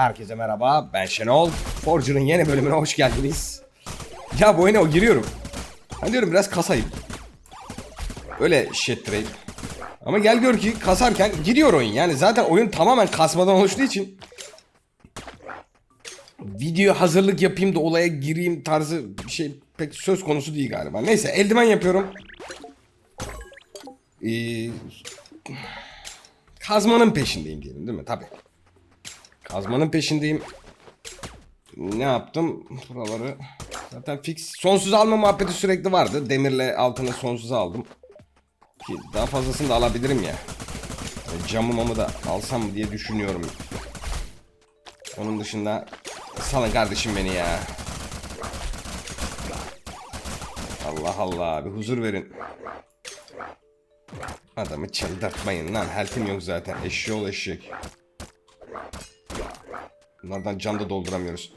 Herkese merhaba ben Şenol. Forger'ın yeni bölümüne hoş geldiniz. Ya bu oyuna o giriyorum. Ben diyorum biraz kasayım. Öyle shittireyim. Ama gel gör ki kasarken gidiyor oyun. Yani zaten oyun tamamen kasmadan oluştuğu için video hazırlık yapayım da olaya gireyim tarzı bir şey pek söz konusu değil galiba. Neyse eldiven yapıyorum. Ee, kazmanın peşindeyim diyelim değil mi? Tabii. Kazmanın peşindeyim. Ne yaptım? Buraları zaten fix. Sonsuz alma muhabbeti sürekli vardı. Demirle altını sonsuza aldım. Ki daha fazlasını da alabilirim ya. E, Camımı da alsam diye düşünüyorum. Onun dışında salın kardeşim beni ya. Allah Allah bir huzur verin. Adamı çıldırtmayın lan. Helpim yok zaten. Eşşoğlu eşek. Bunlardan can da dolduramıyoruz.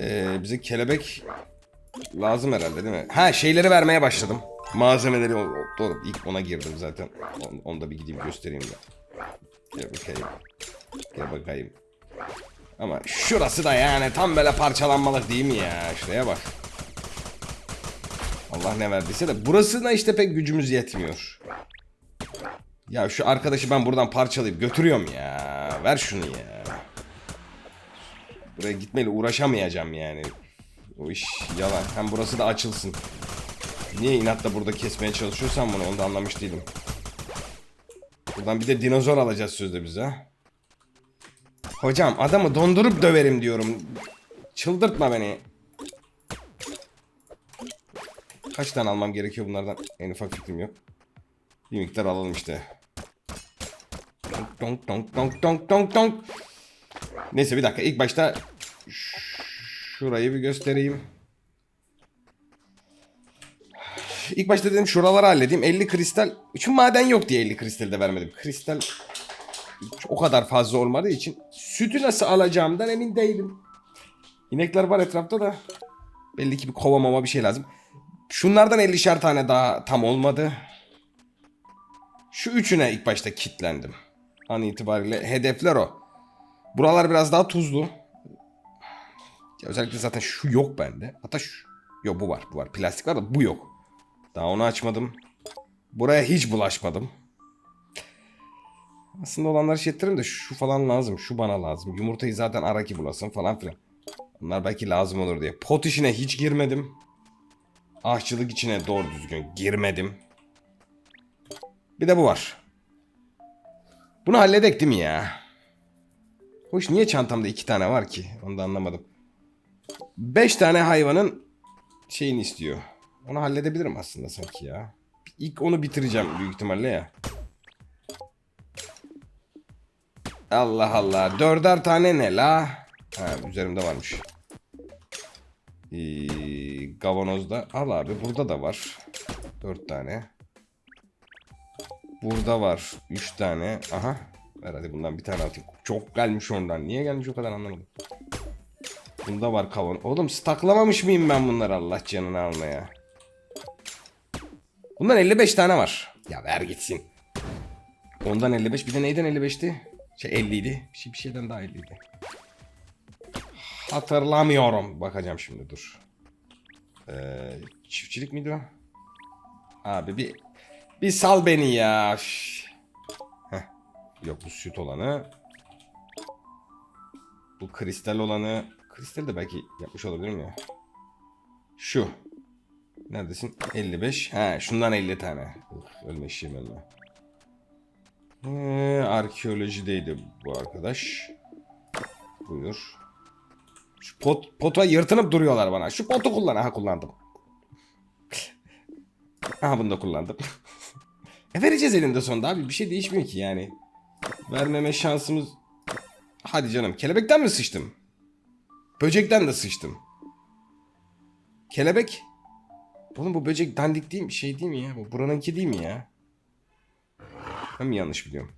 Ee, bize kelebek lazım herhalde değil mi? Ha şeyleri vermeye başladım. Malzemeleri doğru ilk ona girdim zaten. Onu, onu da bir gideyim göstereyim de. Gel bakayım. Gel bakayım. Ama şurası da yani tam böyle parçalanmalık değil mi ya? Şuraya bak. Allah ne verdiyse de burasına işte pek gücümüz yetmiyor. Ya şu arkadaşı ben buradan parçalayıp götürüyorum ya. Ver şunu ya. Buraya gitmeyle uğraşamayacağım yani. O iş yalan. Hem burası da açılsın. Niye inatla burada kesmeye çalışıyorsan bunu onu da anlamış değilim. Buradan bir de dinozor alacağız sözde bize. Hocam adamı dondurup döverim diyorum. Çıldırtma beni. Kaç tane almam gerekiyor bunlardan? En ufak fikrim yok. Bir miktar alalım işte. Donk donk donk donk donk donk. Neyse bir dakika ilk başta şurayı bir göstereyim. İlk başta dedim şuraları halledeyim. 50 kristal. Çünkü maden yok diye 50 kristal de vermedim. Kristal o kadar fazla olmadığı için sütü nasıl alacağımdan emin değilim. İnekler var etrafta da belli ki bir kova mama bir şey lazım. Şunlardan 50'şer tane daha tam olmadı. Şu üçüne ilk başta kitlendim. An itibariyle hedefler o. Buralar biraz daha tuzlu. Ya özellikle zaten şu yok bende. Hatta şu. Yok bu var. Bu var. Plastik var da bu yok. Daha onu açmadım. Buraya hiç bulaşmadım. Aslında olanları şey ettirim de şu falan lazım. Şu bana lazım. Yumurtayı zaten ara ki bulasın falan filan. Bunlar belki lazım olur diye. Pot işine hiç girmedim. Aşçılık içine doğru düzgün girmedim. Bir de bu var. Bunu halledek değil mi ya? Hoş niye çantamda iki tane var ki? Onu da anlamadım. Beş tane hayvanın şeyini istiyor. Onu halledebilirim aslında sanki ya. İlk onu bitireceğim büyük ihtimalle ya. Allah Allah. Dörder tane ne la? Ha üzerimde varmış. Ee, Gavanozda. Al abi burada da var. Dört tane. Burada var. Üç tane. Aha. Ver hadi bundan bir tane atayım. Çok gelmiş ondan. Niye gelmiş o kadar anlamadım. Bunda var kavan. Oğlum staklamamış mıyım ben bunları Allah canını almaya? Bundan 55 tane var. Ya ver gitsin. Ondan 55 bir de neyden 55'ti? Şey 50 idi. Bir, şey, bir şeyden daha 50 idi. Hatırlamıyorum. Bakacağım şimdi dur. Ee, çiftçilik miydi o? Abi bir bir sal beni ya. Heh. Yok bu süt olanı. Bu kristal olanı. Kristal de belki yapmış olabilirim ya. Şu. Neredesin? 55. He şundan 50 tane. Ölme işim ölme. Ee, arkeolojideydi bu arkadaş. Buyur. Şu pot, pota yırtınıp duruyorlar bana. Şu potu kullan. Aha kullandım. Aha bunu da kullandım. e vereceğiz elinde sonunda abi. Bir şey değişmiyor ki yani. Vermeme şansımız... Hadi canım. Kelebekten mi sıçtım? Böcekten de sıçtım. Kelebek? Oğlum bu böcek dandik değil mi? Şey değil mi ya? Bu buranınki değil mi ya? Ben mi yanlış biliyorum?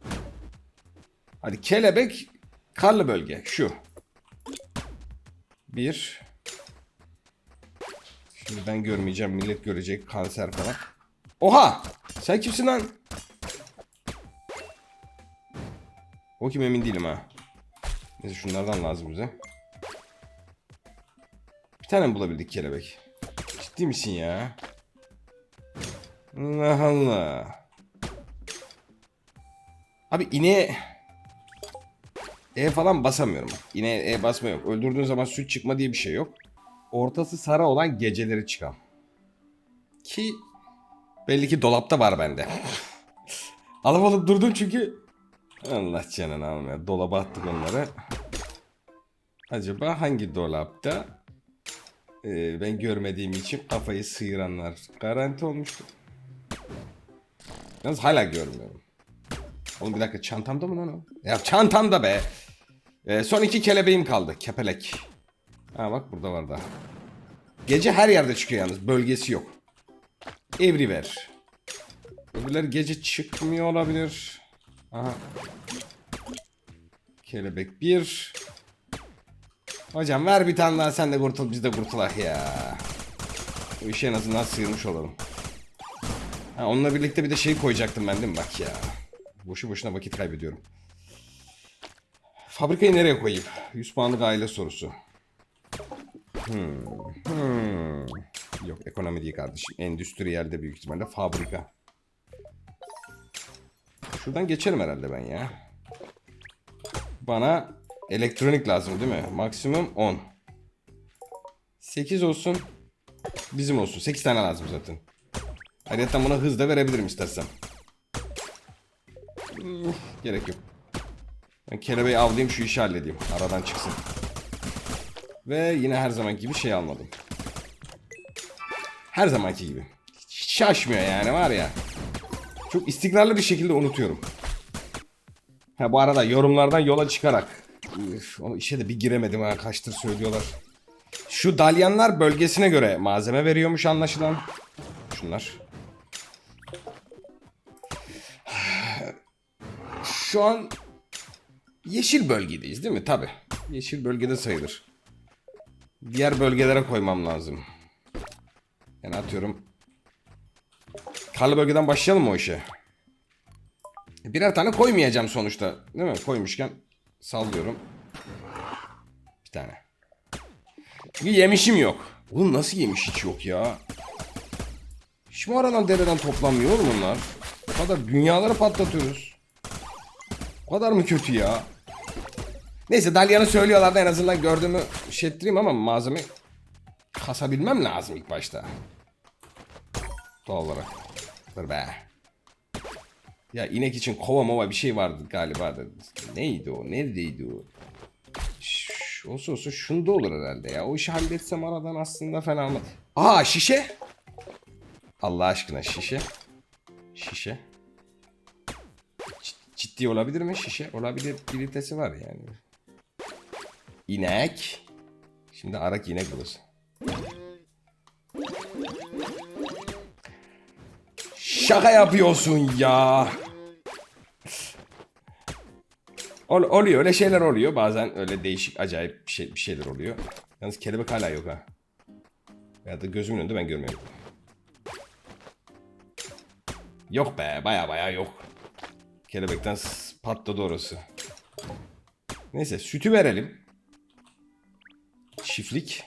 Hadi kelebek karlı bölge. Şu. Bir. Şimdi ben görmeyeceğim. Millet görecek. Kanser falan. Oha! Sen kimsin lan? O kim emin değilim ha. Neyse şunlardan lazım bize. Bir tane mi bulabildik kelebek? Ciddi misin ya? Allah Allah. Abi ineğe E falan basamıyorum. İneğe E basma yok. Öldürdüğün zaman süt çıkma diye bir şey yok. Ortası sarı olan geceleri çıkan. Ki belli ki dolapta var bende. Alıp alıp durdum çünkü Allah canını almıyor. Dolaba attık onları. Acaba hangi dolapta? Ee, ben görmediğim için kafayı sıyıranlar garanti olmuştu. Yalnız hala görmüyorum. Oğlum bir dakika çantamda mı lan o? Ya çantamda be. Ee, son iki kelebeğim kaldı. Kepelek. Ha bak burada var daha. Gece her yerde çıkıyor yalnız. Bölgesi yok. Everywhere. Öbürleri gece çıkmıyor olabilir. Aha. Kelebek bir. Hocam ver bir tane daha sen de kurtul biz de kurtulak ya. Bu işi en azından sıyırmış olalım. Ha, onunla birlikte bir de şey koyacaktım ben değil mi bak ya. Boşu boşuna vakit kaybediyorum. Fabrikayı nereye koyayım? 100 puanlık aile sorusu. Hmm. Hmm. Yok ekonomi değil kardeşim. Endüstriyelde büyük ihtimalle fabrika. Şuradan geçerim herhalde ben ya. Bana elektronik lazım değil mi? Maksimum 10. 8 olsun. Bizim olsun. 8 tane lazım zaten. Ayrıca buna hız da verebilirim istersen. Gerek yok. Ben kelebeği avlayayım şu işi halledeyim. Aradan çıksın. Ve yine her zaman gibi şey almadım. Her zamanki gibi. Şaşmıyor yani var ya. Çok istikrarlı bir şekilde unutuyorum. Ha bu arada yorumlardan yola çıkarak. Üf, o işe de bir giremedim ha kaçtır söylüyorlar. Şu dalyanlar bölgesine göre malzeme veriyormuş anlaşılan. Şunlar. Şu an yeşil bölgedeyiz değil mi? Tabi. Yeşil bölgede sayılır. Diğer bölgelere koymam lazım. Yani atıyorum. Karlı bölgeden başlayalım mı o işe? Birer tane koymayacağım sonuçta. Değil mi? Koymuşken sallıyorum. Bir tane. Çünkü yemişim yok. Oğlum nasıl yemiş hiç yok ya? Hiç mi aradan dereden toplanmıyor bunlar? O kadar dünyaları patlatıyoruz. O kadar mı kötü ya? Neyse Dalyan'ı söylüyorlar da en azından gördüğümü şey ettireyim ama malzeme kasabilmem lazım ilk başta. Doğal olarak. Dur be. Ya inek için kova mova bir şey vardı galiba da. Neydi o? Neredeydi o? Şş, olsa olsa şunda olur herhalde ya. O işi halletsem aradan aslında fena olmaz. Aa şişe. Allah aşkına şişe. Şişe. Cid- Ciddi olabilir mi şişe? Olabiliritesi var yani. İnek. Şimdi arak inek bulursun. Şaka yapıyorsun ya. Ol, oluyor öyle şeyler oluyor. Bazen öyle değişik acayip bir, şey, bir şeyler oluyor. Yalnız kelebek hala yok ha. Ya da gözümün önünde ben görmüyorum. Yok be baya baya yok. Kelebekten patladı orası. Neyse sütü verelim. Çiftlik.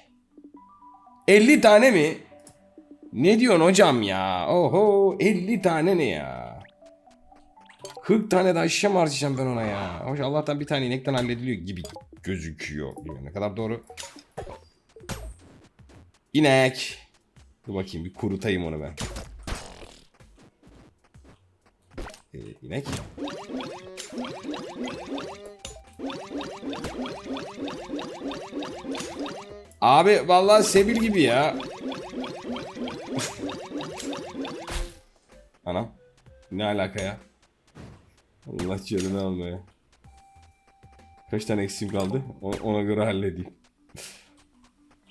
50 tane mi? Ne diyorsun hocam ya? Oho 50 tane ne ya? 40 tane daha şişe mi harcayacağım ben ona ya? Hoş Allah'tan bir tane inekten hallediliyor gibi gözüküyor. Bilmiyorum ne kadar doğru. İnek. Dur bakayım bir kurutayım onu ben. Ee, inek. Abi vallahi sebil gibi ya. Anam. Ne alaka ya? Allah canını almaya. Kaç tane eksiğim kaldı? Ona göre halledeyim.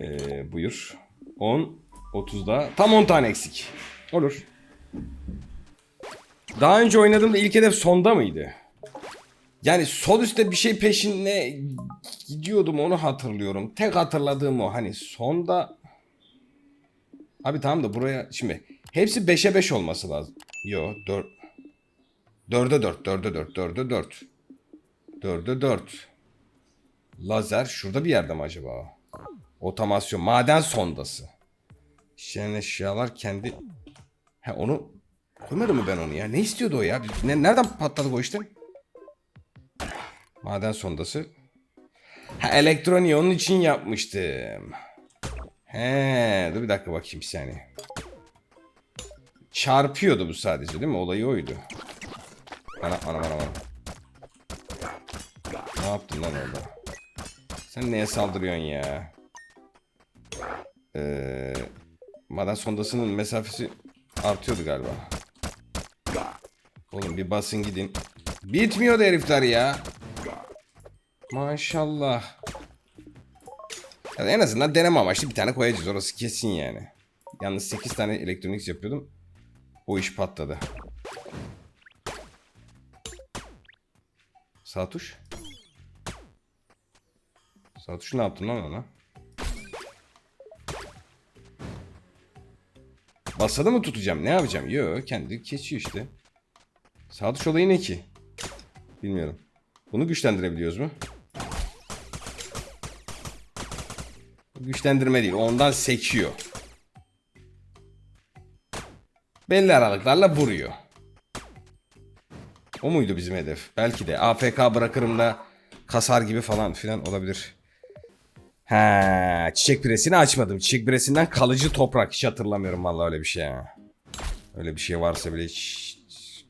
Ee, buyur. 10, 30 daha. Tam 10 tane eksik. Olur. Daha önce oynadığımda ilk hedef sonda mıydı? Yani sol üstte bir şey peşinde gidiyordum onu hatırlıyorum. Tek hatırladığım o. Hani sonda... Abi tamam da buraya şimdi hepsi 5'e 5 olması lazım. Yo 4. 4'e 4, 4'e 4, 4'e 4. 4'e 4. Lazer şurada bir yerde mi acaba? Otomasyon. Maden sondası. İşlenen eşyalar kendi... Ha onu... Koymadı mı ben onu ya? Ne istiyordu o ya? Ne, nereden patladı o işte? Maden sondası. Ha elektroniği onun için yapmıştım. He, dur bir dakika bakayım bir saniye. Çarpıyordu bu sadece değil mi? Olayı oydu. Ana ana ana ana. Ne yaptın lan orada? Sen neye saldırıyorsun ya? Ee, maden sondasının mesafesi artıyordu galiba. Oğlum bir basın gidin. Bitmiyordu herifler ya. Maşallah. Ya en azından deneme amaçlı bir tane koyacağız. Orası kesin yani. Yalnız 8 tane elektronik yapıyordum. O iş patladı. Sağ tuş. Sağ tuşu ne yaptın lan ona? Basada mı tutacağım? Ne yapacağım? Yo kendi geçiyor işte. Sağ tuş olayı ne ki? Bilmiyorum. Bunu güçlendirebiliyoruz mu? Güçlendirme değil. Ondan sekiyor. Belli aralıklarla vuruyor. O muydu bizim hedef? Belki de. AFK bırakırım da kasar gibi falan filan olabilir. Ha, çiçek piresini açmadım. Çiçek piresinden kalıcı toprak. Hiç hatırlamıyorum vallahi öyle bir şey. Öyle bir şey varsa bile hiç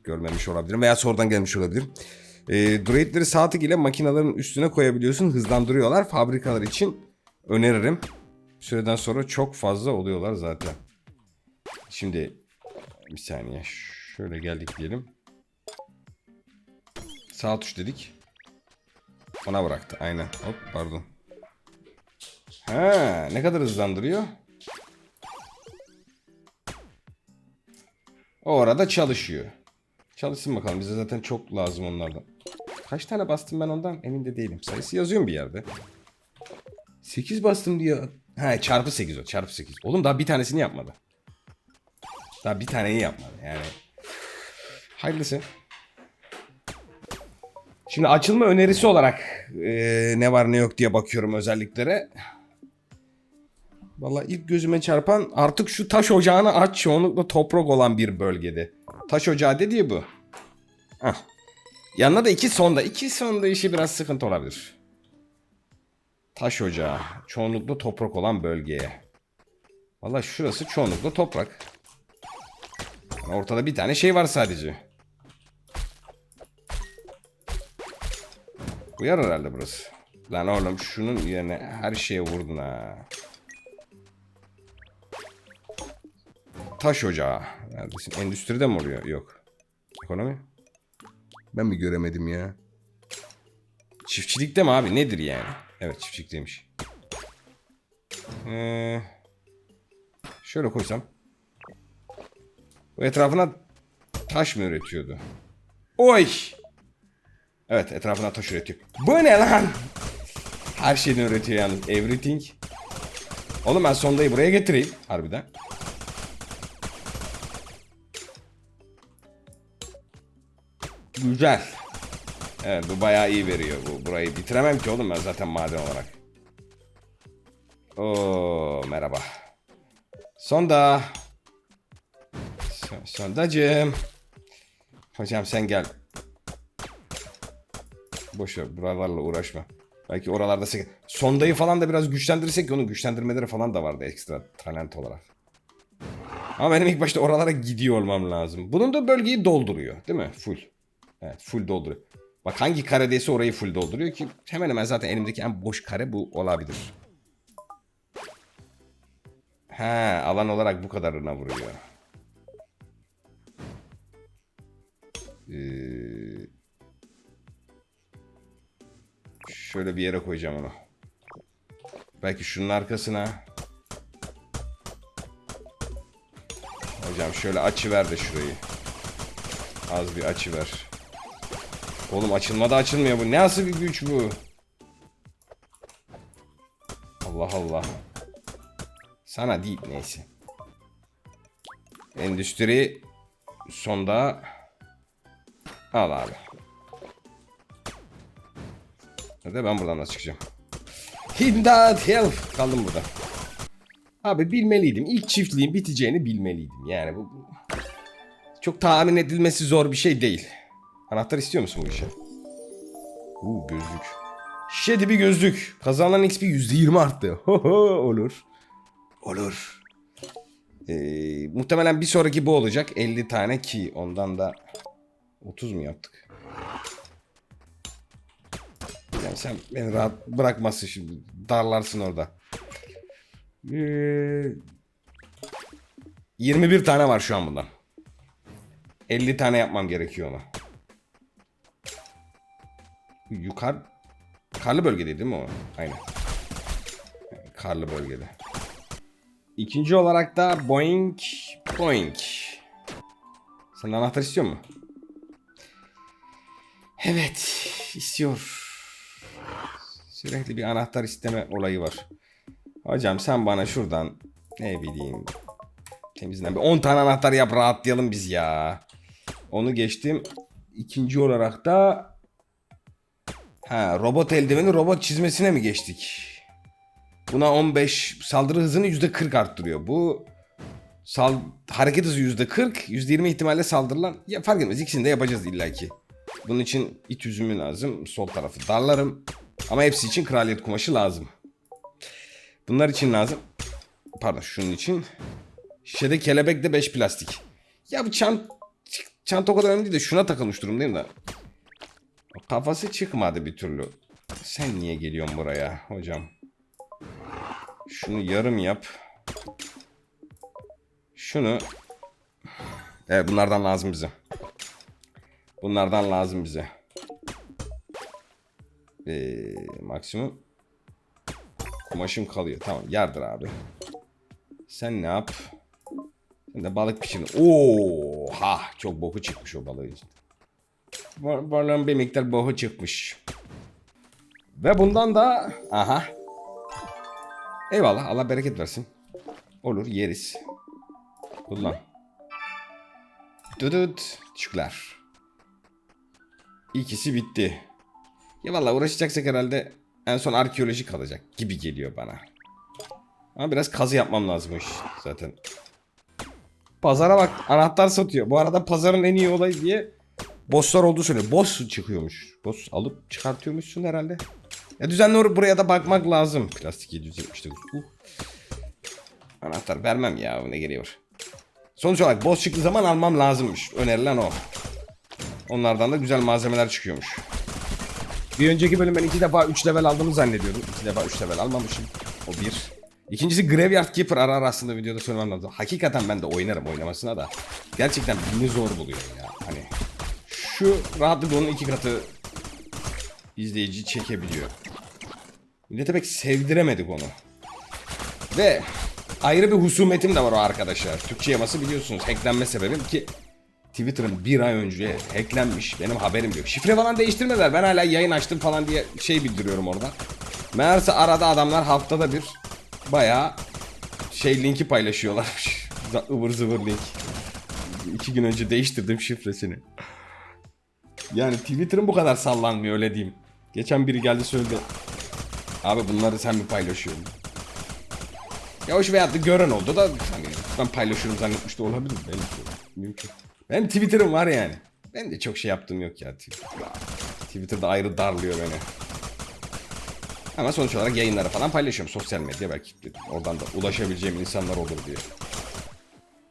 görmemiş olabilirim. Veya sonradan gelmiş olabilirim. E, Droidleri sağ ile makinelerin üstüne koyabiliyorsun. Hızlandırıyorlar. Fabrikalar için öneririm. Bir süreden sonra çok fazla oluyorlar zaten. Şimdi bir saniye. Şöyle geldik diyelim. Sağ tuş dedik. Ona bıraktı. Aynen. Hop pardon. Ha, ne kadar hızlandırıyor? O arada çalışıyor. Çalışsın bakalım. Bize zaten çok lazım onlardan. Kaç tane bastım ben ondan emin de değilim. Sayısı yazıyor mu bir yerde? 8 bastım diyor. Ha çarpı 8 o. Çarpı 8. Oğlum daha bir tanesini yapmadı. Daha bir taneyi yapmadı yani. Hayırlısı. Şimdi açılma önerisi olarak eee, ne var ne yok diye bakıyorum özelliklere. Valla ilk gözüme çarpan artık şu taş ocağını aç çoğunlukla toprak olan bir bölgede. Taş ocağı dediği bu. Hah. Yanına da iki sonda. İki sonda işi biraz sıkıntı olabilir. Taş ocağı. Çoğunlukla toprak olan bölgeye. Valla şurası çoğunlukla toprak. Ortada bir tane şey var sadece. Uyar herhalde burası. Lan oğlum şunun yerine her şeye vurdun ha. Taş ocağı. Neredesin? Endüstride mi oluyor? Yok. Ekonomi? Ben mi göremedim ya? Çiftçilikte mi abi? Nedir yani? Evet çiftçilikteymiş. Ee, şöyle koysam. Bu etrafına taş mı üretiyordu? Oy! Evet etrafına taş üretiyor. Bu ne lan? Her şeyden üretiyor yalnız. Everything. Oğlum ben sondayı buraya getireyim. Harbiden. Güzel. Evet bu bayağı iyi veriyor. Bu burayı bitiremem ki oğlum ben zaten maden olarak. Oo merhaba. Sonda. Son- Sondacığım. Hocam sen gel. Boş ver buralarla uğraşma. Belki oralarda sek- sondayı falan da biraz güçlendirirsek onun güçlendirmeleri falan da vardı ekstra talent olarak. Ama benim ilk başta oralara gidiyor olmam lazım. Bunun da bölgeyi dolduruyor değil mi? Full. Evet full dolduruyor. Bak hangi karedeyse orayı full dolduruyor ki hemen hemen zaten elimdeki en boş kare bu olabilir. He alan olarak bu kadarına vuruyor. Ee, şöyle bir yere koyacağım onu. Belki şunun arkasına. Hocam şöyle açı ver de şurayı. Az bir açı ver. Oğlum açılmadı açılmıyor bu. Ne nasıl bir güç bu? Allah Allah. Sana değil neyse. Endüstri sonda al abi. Hadi ben buradan nasıl çıkacağım? İmdat help. Kaldım burada. Abi bilmeliydim. İlk çiftliğin biteceğini bilmeliydim. Yani bu çok tahmin edilmesi zor bir şey değil. Anahtar istiyor musun bu işe? Uuu gözlük. Şişe dibi gözlük. Kazanılan XP %20 arttı. Olur. Olur. Ee, muhtemelen bir sonraki bu olacak. 50 tane ki ondan da 30 mu yaptık? Yani sen beni rahat bırakmazsın şimdi. Darlarsın orada. Ee, 21 tane var şu an bundan. 50 tane yapmam gerekiyor ona. Yukarı karlı bölgede değil mi o? Aynen. Karlı bölgede. İkinci olarak da Boeing Boeing. Sen anahtar istiyor mu? Evet, istiyor. Sürekli bir anahtar isteme olayı var. Hocam sen bana şuradan ne bileyim temizlen bir 10 tane anahtar yap rahatlayalım biz ya. Onu geçtim. İkinci olarak da ha robot eldiveni robot çizmesine mi geçtik? Buna 15 saldırı hızını %40 arttırıyor. Bu sal hareket hızı %40, %20 ihtimalle saldırılan ya fark etmez ikisini de yapacağız illaki. Bunun için it üzümü lazım. Sol tarafı darlarım. Ama hepsi için kraliyet kumaşı lazım. Bunlar için lazım. Pardon şunun için. Şişede kelebek de 5 plastik. Ya bu çant çanta o kadar önemli değil de şuna takılmış durumdayım da. Kafası çıkmadı bir türlü. Sen niye geliyorsun buraya hocam? Şunu yarım yap. Şunu. Evet bunlardan lazım bize. Bunlardan lazım bize. Ee, maksimum kumaşım kalıyor. Tamam yardır abi. Sen ne yap? Sen de balık pişirin. Oo, ha çok boku çıkmış o balığın için. Ba- Balığın bir miktar boku çıkmış. Ve bundan da aha. Eyvallah Allah bereket versin. Olur yeriz. Kullan. Düdüt. Teşekkürler. İkisi bitti. Ya valla uğraşacaksak herhalde en son arkeoloji kalacak gibi geliyor bana. Ama biraz kazı yapmam lazımmış zaten. Pazara bak anahtar satıyor. Bu arada pazarın en iyi olayı diye bosslar olduğu söylüyor. Boss çıkıyormuş. Boss alıp çıkartıyormuşsun herhalde. Ya düzenli or- buraya da bakmak lazım. Plastik 779. Uh. Anahtar vermem ya ne var. Sonuç olarak boss çıktığı zaman almam lazımmış. Önerilen o. Onlardan da güzel malzemeler çıkıyormuş. Bir önceki bölüm ben iki defa 3 level aldığımı zannediyordum. İki defa 3 level almamışım. O bir. İkincisi Graveyard Keeper ara ara aslında videoda söylemem lazım. Hakikaten ben de oynarım oynamasına da. Gerçekten beni zor buluyor ya. Hani şu rahatlıkla onun iki katı izleyici çekebiliyor. Millete pek sevdiremedik onu. Ve ayrı bir husumetim de var o arkadaşlar. Türkçe yaması biliyorsunuz. Hacklenme sebebim ki Twitter'ın bir ay önce hacklenmiş. Benim haberim yok. Şifre falan değiştirmediler. Ben hala yayın açtım falan diye şey bildiriyorum orada. Meğerse arada adamlar haftada bir bayağı şey linki paylaşıyorlarmış. ıvır zıvır link. İki gün önce değiştirdim şifresini. Yani Twitter'ın bu kadar sallanmıyor öyle diyeyim. Geçen biri geldi söyledi. Abi bunları sen mi paylaşıyorsun? Ya hoş veyahut da gören oldu da hani ben paylaşıyorum zannetmiş de olabilir belki. Mümkün. Benim Twitter'ım var yani. Ben de çok şey yaptığım yok ya. Twitter'da ayrı darlıyor beni. Ama sonuç olarak yayınları falan paylaşıyorum sosyal medya belki oradan da ulaşabileceğim insanlar olur diye.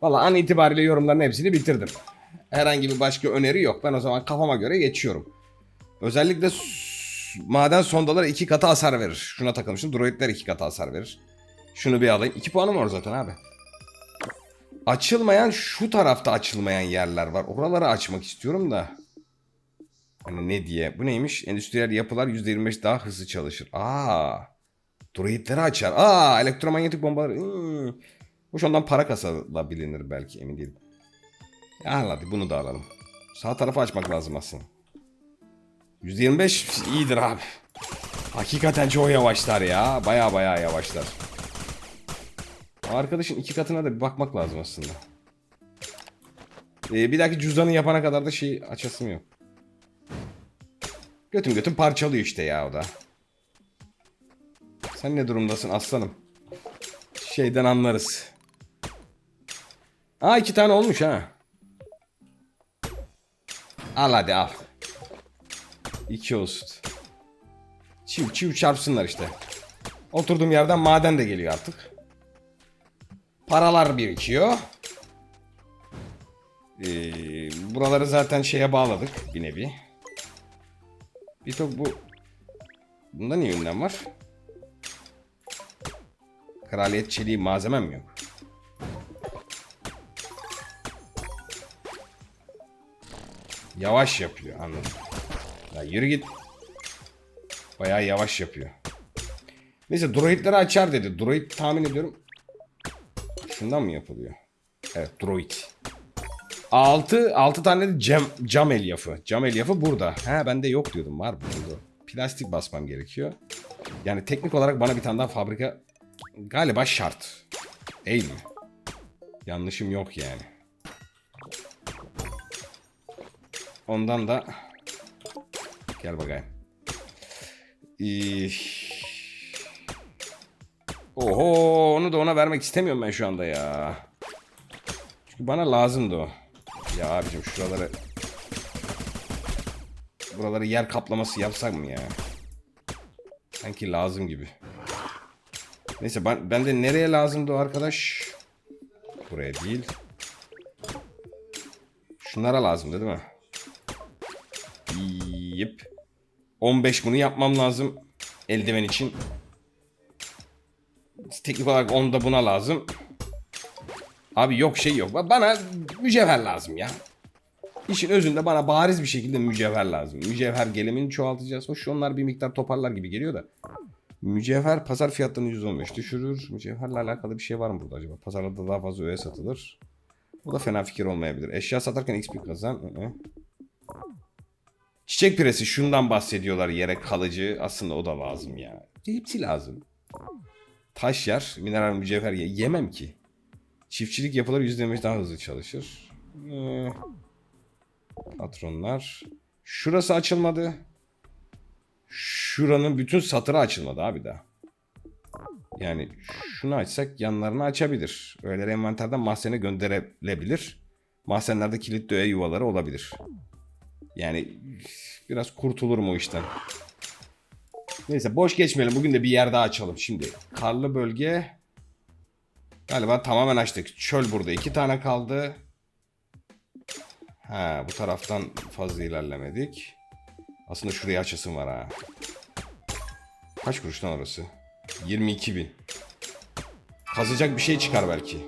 Valla an itibariyle yorumların hepsini bitirdim. Herhangi bir başka öneri yok. Ben o zaman kafama göre geçiyorum. Özellikle maden sondalar iki katı hasar verir. Şuna takılmışım. Droidler iki katı hasar verir. Şunu bir alayım. İki puanım var zaten abi. Açılmayan şu tarafta açılmayan yerler var. Oraları açmak istiyorum da. Hani ne diye? Bu neymiş? Endüstriyel yapılar %25 daha hızlı çalışır. Aa. Droidleri açar. Aa, elektromanyetik bombalar. Hmm. Bu ondan para kasala bilinir belki emin değilim. Ya hadi bunu da alalım. Sağ tarafı açmak lazım aslında. %25 iyidir abi. Hakikaten çok yavaşlar ya. Baya baya yavaşlar. O arkadaşın iki katına da bir bakmak lazım aslında. Ee, bir dahaki cüzdanı yapana kadar da şey açasım yok. Götüm götüm parçalıyor işte ya o da. Sen ne durumdasın aslanım? Şeyden anlarız. Aa iki tane olmuş ha. Al hadi al. İki olsun. Çiv çiv çarpsınlar işte. Oturduğum yerden maden de geliyor artık. Paralar birikiyor. Ee, buraları zaten şeye bağladık bir nevi. Bir tok bu... Bunda niye ünlem var? Kraliyet çeliği malzemem yok? Yavaş yapıyor anladım. Ya yürü git. Bayağı yavaş yapıyor. Neyse droidleri açar dedi. Droid tahmin ediyorum. Şundan mı yapılıyor? Evet droid. 6 6 tane de cam, cam elyafı. Cam elyafı burada. Ha bende yok diyordum. Var burada. Plastik basmam gerekiyor. Yani teknik olarak bana bir tane daha fabrika galiba şart. Değil mi? Yanlışım yok yani. Ondan da gel bakayım. Ee, Oho onu da ona vermek istemiyorum ben şu anda ya. Çünkü bana lazımdı o. Ya abicim şuraları buraları yer kaplaması yapsak mı ya? Sanki lazım gibi. Neyse ben, ben de nereye lazımdı o arkadaş? Buraya değil. Şunlara lazımdı değil mi? Yip. 15 bunu yapmam lazım. Eldiven için. Teknik olarak 10 da buna lazım. Abi yok şey yok. Bana mücevher lazım ya. İşin özünde bana bariz bir şekilde mücevher lazım. Mücevher gelimini çoğaltacağız. Hoş onlar bir miktar toparlar gibi geliyor da. Mücevher pazar fiyatlarını %15 düşürür. Mücevherle alakalı bir şey var mı burada acaba? Pazarda daha fazla öğe satılır. Bu da fena fikir olmayabilir. Eşya satarken XP kazan. Çiçek piresi şundan bahsediyorlar yere kalıcı. Aslında o da lazım ya. Hepsi lazım. Taş yer, mineral mücevher ye. Yemem ki. Çiftçilik yapıları %25 daha hızlı çalışır. Ee, patronlar. Şurası açılmadı. Şuranın bütün satırı açılmadı abi daha. Yani şunu açsak yanlarını açabilir. Öğeleri envanterden mahzene gönderilebilir. Mahzenlerde kilitli öğe yuvaları olabilir. Yani biraz kurtulurum o işten. Neyse boş geçmeyelim. Bugün de bir yer daha açalım. Şimdi karlı bölge galiba tamamen açtık. Çöl burada. iki tane kaldı. Ha bu taraftan fazla ilerlemedik. Aslında şuraya açasım var ha. Kaç kuruştan orası? 22 bin. Kazacak bir şey çıkar belki.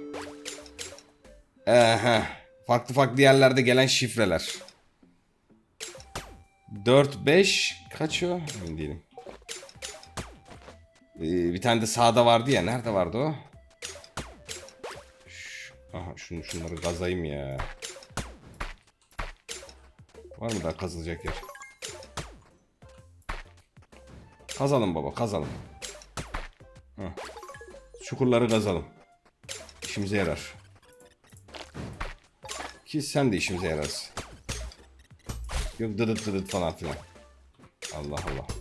Ehe. Farklı farklı yerlerde gelen şifreler. 4, 5 kaç o? Emin değilim. Ee, bir tane de sağda vardı ya. Nerede vardı o? Şu- aha şunu şunları gazayım ya. Var mı daha kazılacak yer? Kazalım baba kazalım. Hah. Çukurları kazalım. İşimize yarar. Ki sen de işimize yararsın. Yok dıdıt dıdıt falan filan. Allah Allah.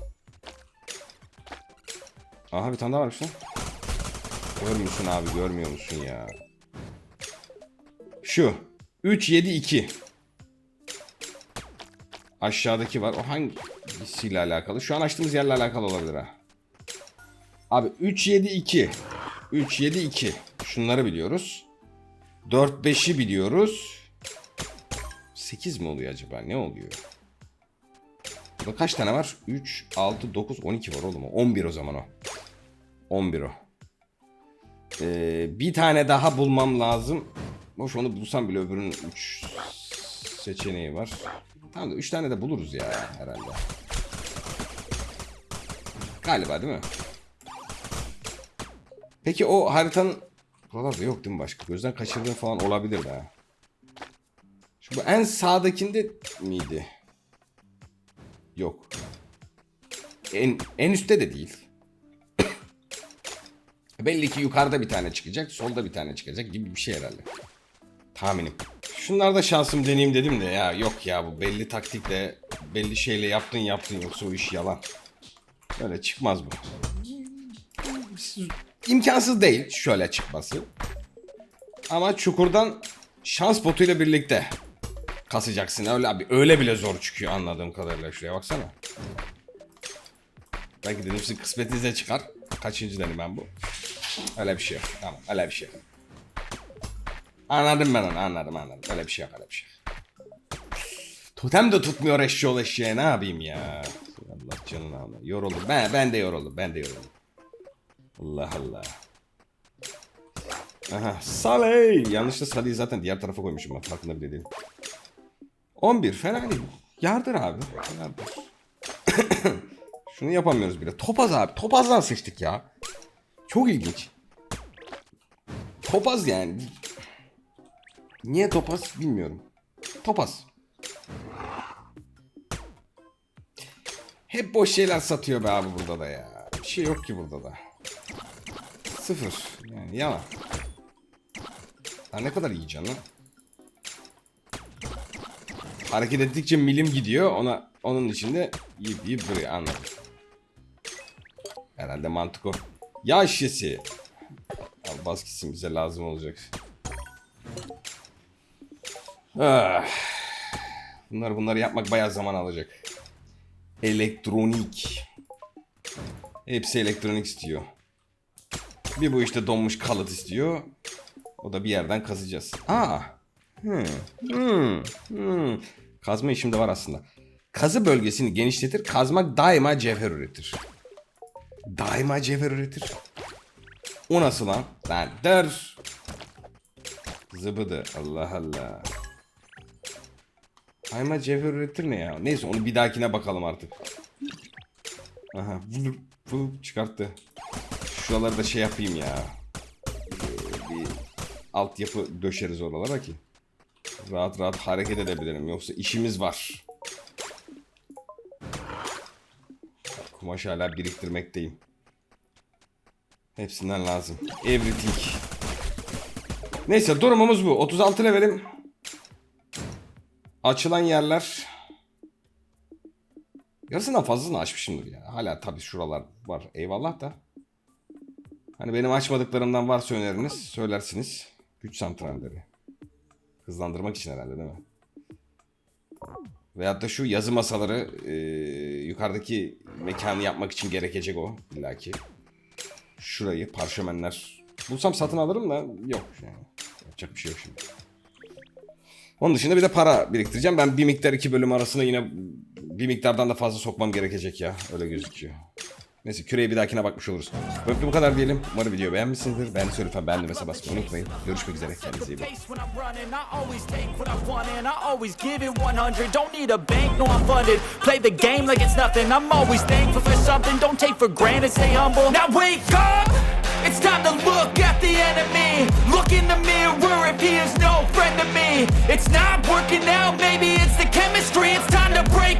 Aha bir tane daha varmış lan. Görmüyorsun abi görmüyor musun ya? Şu. 3 7 2. Aşağıdaki var. O hangisiyle alakalı? Şu an açtığımız yerle alakalı olabilir ha. Abi 3 7 2. 3 7 2. Şunları biliyoruz. 4 5'i biliyoruz. 8 mi oluyor acaba? Ne oluyor? Burada kaç tane var? 3, 6, 9, 12 var oğlum. 11 o zaman o. 11 o. Ee, bir tane daha bulmam lazım. Boş onu bulsam bile öbürünün 3 seçeneği var. Tamam da 3 tane de buluruz ya herhalde. Galiba değil mi? Peki o haritanın... Buralarda yok değil mi başka? Gözden kaçırdığım falan olabilir ha. Şu bu en sağdakinde miydi? Yok. En, en üstte de değil. Belli ki yukarıda bir tane çıkacak, solda bir tane çıkacak gibi bir şey herhalde. Tahminim. Şunlarda şansım deneyeyim dedim de ya yok ya bu belli taktikle, belli şeyle yaptın yaptın yoksa o iş yalan. Öyle çıkmaz bu. imkansız değil şöyle çıkması. Ama çukurdan şans botuyla birlikte kasacaksın. Öyle abi öyle bile zor çıkıyor anladığım kadarıyla. Şuraya baksana. Belki dedim sizin kısmetinize çıkar. Kaçıncı dedim ben bu. Öyle bir şey yok. Tamam öyle bir şey yok. Anladım ben onu anladım anladım. Öyle bir şey yok öyle bir şey yok. Totem de tutmuyor eşşoğlu eşeğe ne yapayım ya. Allah canını alma. Yoruldum. Ben, ben de yoruldum. Ben de yoruldum. Allah Allah. Aha Salih. Yanlışlıkla Salih'i zaten diğer tarafa koymuşum ben farkında bile değilim. 11 fena değil. Yardır abi. Yardır. Şunu yapamıyoruz bile. Topaz abi. Topazdan seçtik ya. Çok ilginç. Topaz yani. Niye topaz bilmiyorum. Topaz. Hep boş şeyler satıyor be abi burada da ya. Bir şey yok ki burada da. Sıfır. Yani yalan. Ha ne kadar iyi canım. Hareket ettikçe milim gidiyor. Ona onun içinde yiyip yiyip duruyor anladım. Herhalde mantık o. Yağ şişesi. Al bas bize lazım olacak. Ah. Bunlar bunları yapmak bayağı zaman alacak. Elektronik. Hepsi elektronik istiyor. Bir bu işte donmuş kalıt istiyor. O da bir yerden kazacağız. Aa. Hmm. Hmm. Hmm. Kazma işim de var aslında. Kazı bölgesini genişletir. Kazmak daima cevher üretir. Daima cevher üretir. O nasıl lan? Lan dur. Zıbıdı. Allah Allah. Daima cevher üretir ne ya? Neyse onu bir dahakine bakalım artık. Aha. Vup, vup, çıkarttı. Şuraları da şey yapayım ya. Ee, bir altyapı döşeriz oralara ki. Rahat rahat hareket edebilirim. Yoksa işimiz var. Kumaş hala biriktirmekteyim. Hepsinden lazım. Everything. Neyse durumumuz bu. 36 levelim. Açılan yerler. Yarısından fazlasını açmışımdır ya. Hala tabii şuralar var. Eyvallah da. Hani benim açmadıklarımdan varsa öneriniz söylersiniz. Güç santralleri. Hızlandırmak için herhalde değil mi? Veyahut da şu yazı masaları e, yukarıdaki mekanı yapmak için gerekecek o illaki. Şurayı parşömenler. Bulsam satın alırım da yok yani. Yapacak bir şey yok şimdi. Onun dışında bir de para biriktireceğim. Ben bir miktar iki bölüm arasında yine bir miktardan da fazla sokmam gerekecek ya. Öyle gözüküyor. Neyse küreye bir dahakine bakmış oluruz. Böyle bu kadar diyelim. Umarım video beğenmişsinizdir. Beğendiyse lütfen beğendiğime basmayı unutmayın. Görüşmek üzere. Kendinize iyi bakın. Pace when I'm running, I always take what I want and I always give it 100. Don't need a bank, no I'm funded. Play the game like it's nothing. I'm always thankful for something. Don't take for granted, stay humble. Now wake up! It's time to look at the enemy. Look in the mirror if he is no friend to me. It's not working out, maybe it's the chemistry. It's time to break